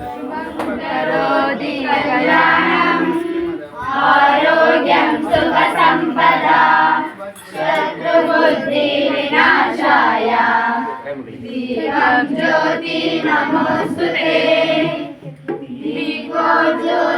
करोति कल्याणम् आरोग्यं सुखसम्पदा शत्रुबुद्धिविनाशाय। दीपं ज्योति नमोऽस्तु ते। ज्योति